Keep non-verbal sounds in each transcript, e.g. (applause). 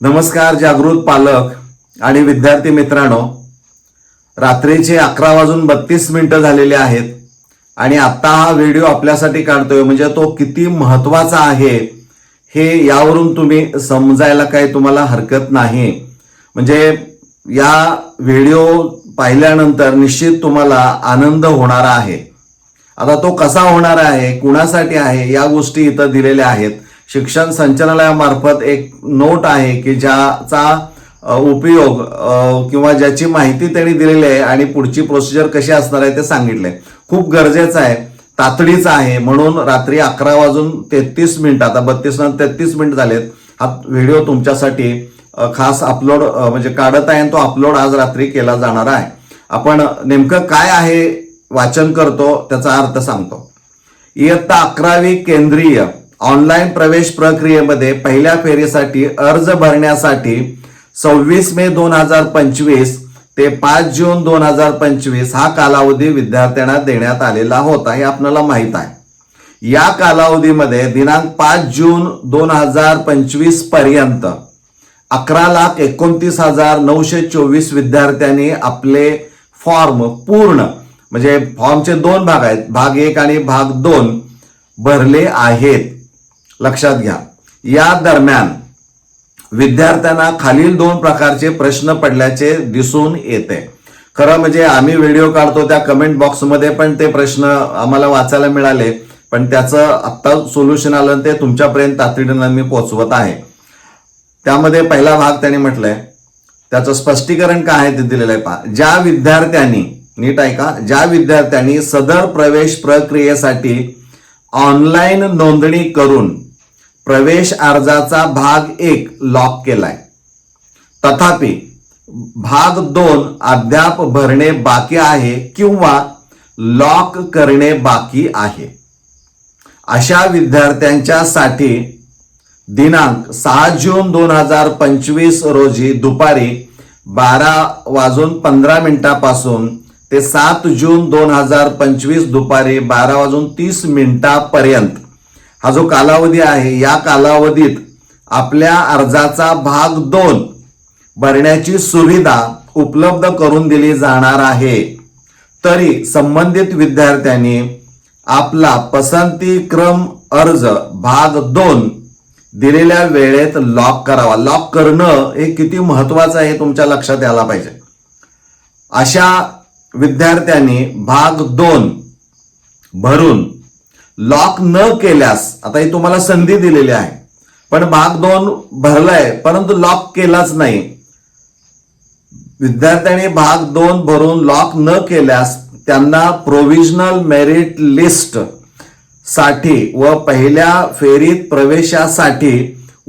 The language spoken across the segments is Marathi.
नमस्कार जागृत पालक आणि विद्यार्थी मित्रांनो. रात्रीचे अकरा वाजून बत्तीस मिनिटं झालेले आहेत आणि आता हा व्हिडिओ आपल्यासाठी काढतोय म्हणजे तो किती महत्त्वाचा आहे हे यावरून तुम्ही समजायला काही तुम्हाला हरकत नाही. म्हणजे या व्हिडिओ पाहिल्यानंतर निश्चित तुम्हाला आनंद होणारा आहे. आता तो कसा होणार आहे कुणासाठी आहे या गोष्टी इथं दिलेल्या आहेत. शिक्षण संचालनालयामार्फत एक नोट आहे की ज्याचा उपयोग किंवा ज्याची माहिती त्यांनी दिलेली आहे आणि पुढची प्रोसिजर कशी असणार आहे ते सांगितलंय. खूप गरजेचं आहे तातडीचं आहे. म्हणून रात्री अकरा वाजून तेहतीस मिनिट आता बत्तीस नंतर तेहतीस मिनिट झालेत. हा व्हिडिओ तुमच्यासाठी खास अपलोड म्हणजे काढत आहे आणि तो अपलोड आज रात्री केला जाणार आहे. आपण नेमकं काय आहे वाचन करतो त्याचा अर्थ सांगतो. इयत्ता अकरावी केंद्रीय ऑनलाईन प्रवेश प्रक्रियेमध्ये पहिल्या फेरीसाठी अर्ज भरण्यासाठी सव्वीस मे दोन हजार पंचवीस ते पाच जून दोन हजार पंचवीस हा कालावधी विद्यार्थ्यांना देण्यात आलेला होता हे आपल्याला माहीत आहे. या कालावधीमध्ये दिनांक पाच जून दोन हजार पंचवीसपर्यंत अकरा लाख एकोणतीस हजार नऊशे चोवीस विद्यार्थ्यांनी आपले फॉर्म पूर्ण म्हणजे फॉर्मचे दोन भाग आहेत भाग एक आणि भाग दोन भरले आहेत. लक्षात घ्या. या दरम्यान विद्यार्थ्यांना खालील दोन प्रकारचे प्रश्न पडल्याचे दिसून येते. खरं म्हणजे आम्ही व्हिडिओ काढतो त्या कमेंट बॉक्समध्ये पण ते प्रश्न आम्हाला वाचायला मिळाले पण त्याचं आत्ता सोल्युशन आलं ते तुमच्यापर्यंत तातडीनं मी पोचवत आहे. त्यामध्ये पहिला भाग त्यांनी म्हटलंय त्याचं स्पष्टीकरण काय आहे ते दिलेलं आहे पहा. ज्या विद्यार्थ्यांनी नीट ऐका ज्या विद्यार्थ्यांनी सदर प्रवेश प्रक्रियेसाठी ऑनलाईन नोंदणी करून प्रवेश अर्जाचा भाग एक लॉक केलाय. तथापि भाग दोन अद्याप भरणे बाकी आहे किंवा लॉक करणे बाकी आहे. अशा विद्यार्थ्यांच्या साठी दिनांक सहा जून दोन हजार पंचवीस रोजी दुपारी बारा वाजून पंधरा मिनिटापासून ते सात जून दोन हजार पंचवीस दुपारी बारा वाजून तीस मिनिटापर्यंत हा जो कालावधी आहे या कालावधीत आपल्या अर्जाचा भाग दोन भरण्याची सुविधा उपलब्ध करून दिली जाणार आहे. तरी संबंधित विद्यार्थ्यांनी आपला पसंती क्रम अर्ज भाग दोन दिलेल्या वेळेत लॉक करावा. लॉक करणं हे किती महत्वाचं आहे हे तुमच्या लक्षात यायला पाहिजे. अशा विद्यार्थ्यांनी भाग दोन भरून लॉक न केल्यास आता ही तुम्हाला संधी दिलेली आहे पण भाग दोन भरलाय परंतु लॉक केलाच नाही. विद्यार्थ्यांनी भाग दोन भरून लॉक न केल्यास त्यांना प्रोव्हिजनल मेरिट लिस्टसाठी व पहिल्या फेरीत प्रवेशासाठी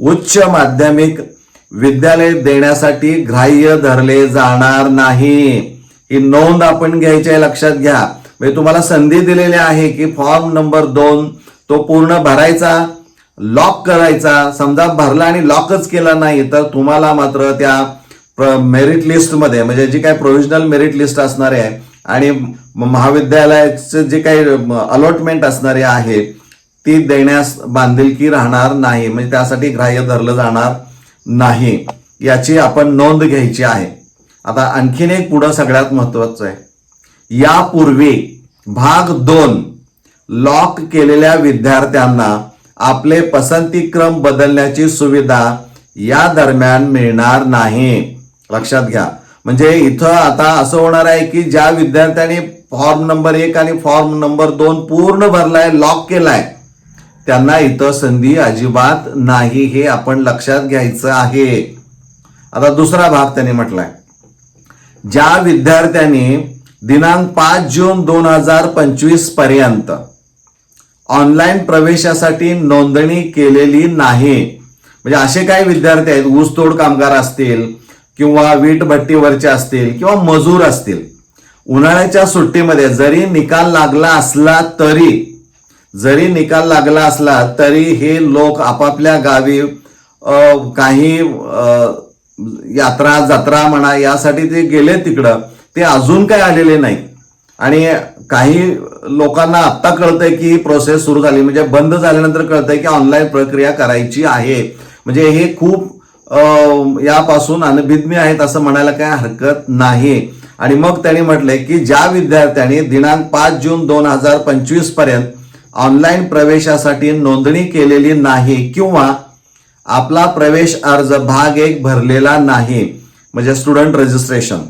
उच्च माध्यमिक विद्यालय देण्यासाठी ग्राह्य धरले जाणार नाही. ही नोंद आपण घ्यायची आहे लक्षात घ्या. म्हणजे तुम्हाला संधी दिलेली आहे की फॉर्म नंबर दोन तो पूर्ण भरायचा लॉक करायचा. समजा भरला आणि लॉकच केला नाही तर तुम्हाला मात्र त्या मेरिट लिस्टमध्ये म्हणजे जी काही प्रोव्हिजनल मेरिट लिस्ट असणारी आहे आणि महाविद्यालयाचं जे काही अलॉटमेंट असणारी आहे ती देण्यास बांधिलकी राहणार नाही. म्हणजे त्यासाठी ग्राह्य धरलं जाणार नाही. याची आपण नोंद घ्यायची आहे. आता आणखीन एक पुढं सगळ्यात महत्वाचं आहे. यापूर्वी भाग दोन लॉक केलेल्या विद्यार्थ्यांना आपले पसंतीक्रम बदलण्याची सुविधा या दरम्यान मिळणार नाही. लक्षात घ्या. म्हणजे इथं आता असं होणार आहे की ज्या विद्यार्थ्यांनी फॉर्म नंबर एक आणि फॉर्म नंबर दोन पूर्ण भरलाय लॉक केलाय त्यांना इथं संधी अजिबात नाही हे आपण लक्षात घ्यायचं आहे. आता दुसरा भाग त्यांनी म्हटलाय. ज्या विद्यार्थ्यांनी दिनांक पाच जून दोन हजार पंचवीसपर्यंत. ऑनलाईन प्रवेशासाठी नोंदणी केलेली नाही. म्हणजे असे काही विद्यार्थी आहेत ऊसतोड कामगार असतील किंवा वीट भट्टीवरचे असतील किंवा मजूर असतील. उन्हाळ्याच्या सुट्टीमध्ये जरी निकाल लागला असला तरी जरी निकाल लागला असला तरी हे लोक आपापल्या गावी काही यात्रा जत्रा म्हणा यासाठी ते गेले तिकडं. ते अजून काय आलेले नाही. आणि काही लोकांना आत्ता कळतंय की प्रोसेस सुरू झाली. म्हणजे बंद झाल्यानंतर कळतंय की ऑनलाईन प्रक्रिया करायची आहे. म्हणजे हे खूप यापासून अनभिज्ञ आहेत असं म्हणायला काय हरकत नाही. आणि मग त्यांनी म्हटलंय की ज्या विद्यार्थ्यांनी दिनांक पाच जून दोन हजार पंचवीसपर्यंत ऑनलाईन प्रवेशासाठी नोंदणी केलेली नाही किंवा आपला प्रवेश अर्ज भाग एक भरलेला नाही. म्हणजे स्टुडंट रजिस्ट्रेशन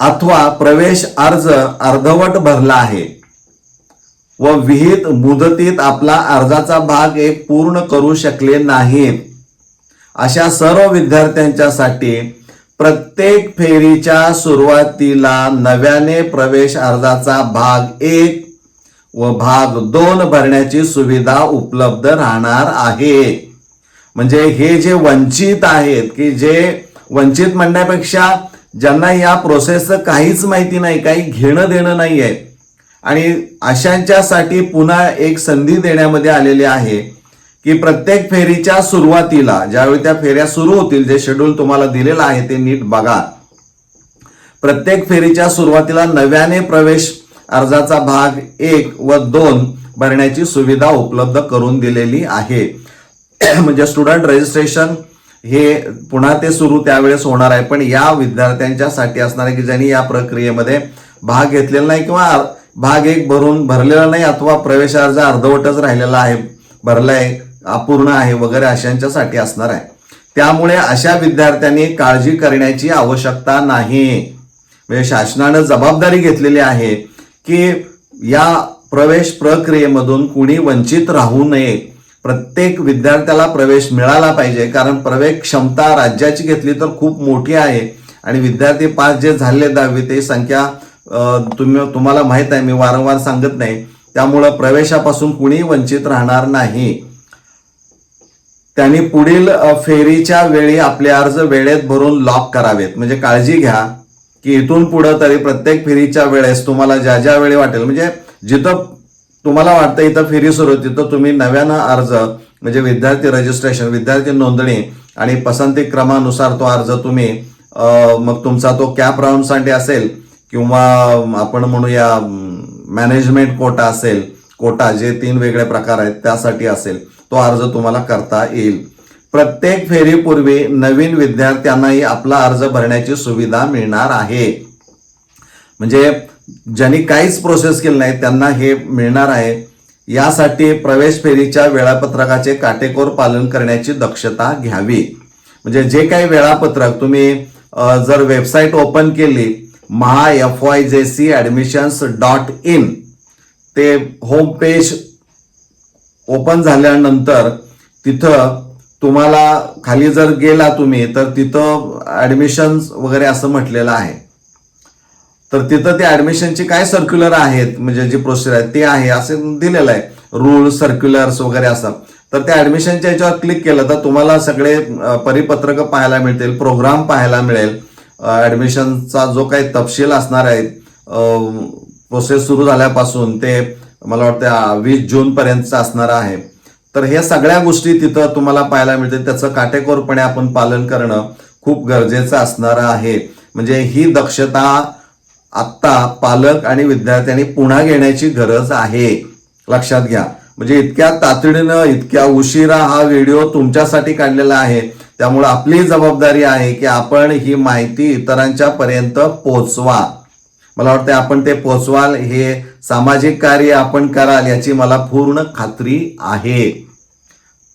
अथवा प्रवेश अर्ज अर्धवट भरला आहे. व विहित मुदतीत आपला अर्जाचा भाग एक पूर्ण करू शकले नाहीत. अशा सर्व विद्यार्थ्यांच्यासाठी प्रत्येक फेरीच्या सुरुवातीला नव्याने प्रवेश अर्जाचा भाग एक व भाग दोन भरण्याची सुविधा उपलब्ध राहणार आहे. म्हणजे हे जे वंचित आहेत की जे वंचित म्हणण्यापेक्षा ज्यांना या प्रोसेसचं काहीच माहिती नाही काही घेणं देणं नाही आहे. आणि अशांच्यासाठी पुन्हा एक संधी देण्यामध्ये आलेली आहे की प्रत्येक फेरीच्या सुरुवातीला ज्यावेळी त्या फेऱ्या सुरू होतील जे शेड्यूल तुम्हाला दिलेलं आहे ते नीट बघा. प्रत्येक फेरीच्या सुरुवातीला नव्याने प्रवेश अर्जाचा भाग एक व दोन भरण्याची सुविधा उपलब्ध करून दिलेली आहे. (clears throat) म्हणजे स्टुडंट रजिस्ट्रेशन हे पुन्हा ते सुरू त्यावेळेस होणार आहे. पण या विद्यार्थ्यांच्यासाठी असणार आहे की ज्यांनी या प्रक्रियेमध्ये भाग घेतलेला नाही किंवा भाग एक भरून भरलेला नाही अथवा प्रवेश अर्ज अर्धवटच राहिलेला आहे भरलाय अपूर्ण आहे वगैरे अशांच्यासाठी असणार आहे. त्यामुळे अशा विद्यार्थ्यांनी काळजी करण्याची आवश्यकता नाही. म्हणजे शासनानं जबाबदारी घेतलेली आहे की या प्रवेश प्रक्रियेमधून कुणी वंचित राहू नये. प्रत्येक विद्यार्थ्याला प्रवेश मिळाला पाहिजे. कारण प्रवेश क्षमता राज्याची घेतली तर खूप मोठी आहे. आणि विद्यार्थी पास जे झाले दहावी ते संख्या तुम्ही तुम्हाला माहीत आहे मी वारंवार सांगत नाही. त्यामुळं प्रवेशापासून कुणी वंचित राहणार नाही. त्यांनी पुढील फेरीच्या वेळी आपले अर्ज वेळेत भरून लॉक करावेत. म्हणजे काळजी घ्या की इथून पुढं तरी प्रत्येक फेरीच्या वेळेस तुम्हाला ज्या ज्या वेळी वाटेल. म्हणजे जिथं तुम्हाला वाटतं इथं फेरी सुरू होती तर तुम्ही नव्यानं अर्ज म्हणजे विद्यार्थी रजिस्ट्रेशन विद्यार्थी नोंदणी आणि पसंती क्रमानुसार तो अर्ज तुम्ही मग तुमचा तो कॅप राऊंडसाठी असेल किंवा आपण म्हणूया मॅनेजमेंट कोटा असेल कोटा जे तीन वेगळे प्रकार आहेत त्यासाठी असेल तो अर्ज तुम्हाला करता येईल. प्रत्येक फेरीपूर्वी नवीन विद्यार्थ्यांनाही आपला अर्ज भरण्याची सुविधा मिळणार आहे. म्हणजे ज्यांनी काहीच प्रोसेस केलं नाही त्यांना हे मिळणार आहे. यासाठी प्रवेश फेरीच्या वेळापत्रकाचे काटेकोर पालन करण्याची दक्षता घ्यावी. म्हणजे जे काही वेळापत्रक तुम्ही जर वेबसाईट ओपन केली Maha F Y J C admissions dot in ते होम पेज ओपन झाल्यानंतर तिथं तुम्हाला खाली जर गेला तुम्ही तर तिथं ॲडमिशन्स वगैरे असं म्हटलेलं आहे. तर तिथं ते ऍडमिशनची काय सर्क्युलर आहेत म्हणजे जी प्रोसिजर आहे ते आहे असे दिलेलं आहे. रूल सर्क्युलर्स वगैरे असं तर त्या ऍडमिशनच्या याच्यावर क्लिक केलं तर तुम्हाला सगळे परिपत्रक पाहायला मिळतील प्रोग्राम पाहायला मिळेल. ऍडमिशनचा जो काही तपशील असणार आहे प्रोसेस सुरू झाल्यापासून ते मला वाटतं वीस जून पर्यंतचा असणार आहे. तर हे सगळ्या गोष्टी तिथं तुम्हाला पाहायला मिळतील. त्याचं काटेकोरपणे आपण पालन करणं खूप गरजेचं असणार आहे. म्हणजे ही दक्षता आत्ता पालक आणि विद्यार्थ्यांनी पुन्हा घेण्याची गरज आहे. लक्षात घ्या. म्हणजे इतक्या तातडीनं इतक्या उशिरा हा व्हिडिओ तुमच्यासाठी काढलेला आहे. त्यामुळे आपली जबाबदारी आहे की आपण ही माहिती इतरांच्या पर्यंत पोचवा मला वाटतं आपण ते पोचवाल हे सामाजिक कार्य आपण कराल याची मला पूर्ण खात्री आहे.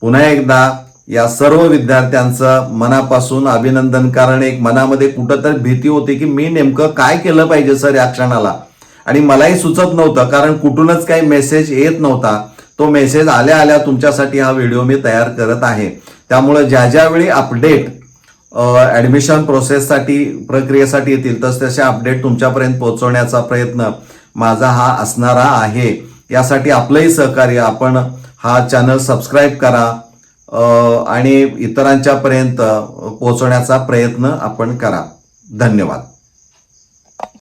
पुन्हा एकदा या सर्व विद्यार्थ्यांचं मनापासून अभिनंदन कारण एक मनामध्ये कुठंतरी भीती होती की मी नेमकं काय केलं पाहिजे सर या क्षणाला? आणि मलाही सुचत नव्हतं कारण कुठूनच काही मेसेज येत नव्हता. तो मेसेज आल्या आल्या तुमच्यासाठी हा व्हिडिओ मी तयार करत आहे. त्यामुळे ज्या ज्यावेळी अपडेट ॲडमिशन प्रोसेससाठी प्रक्रियेसाठी येतील तस तसे अपडेट तुमच्यापर्यंत पोहोचवण्याचा प्रयत्न माझा हा असणारा आहे. यासाठी आपलंही सहकार्य आपण हा चॅनल सबस्क्राईब करा. आणि इतरांच्यापर्यंत पोहोचवण्याचा प्रयत्न आपण करा. धन्यवाद.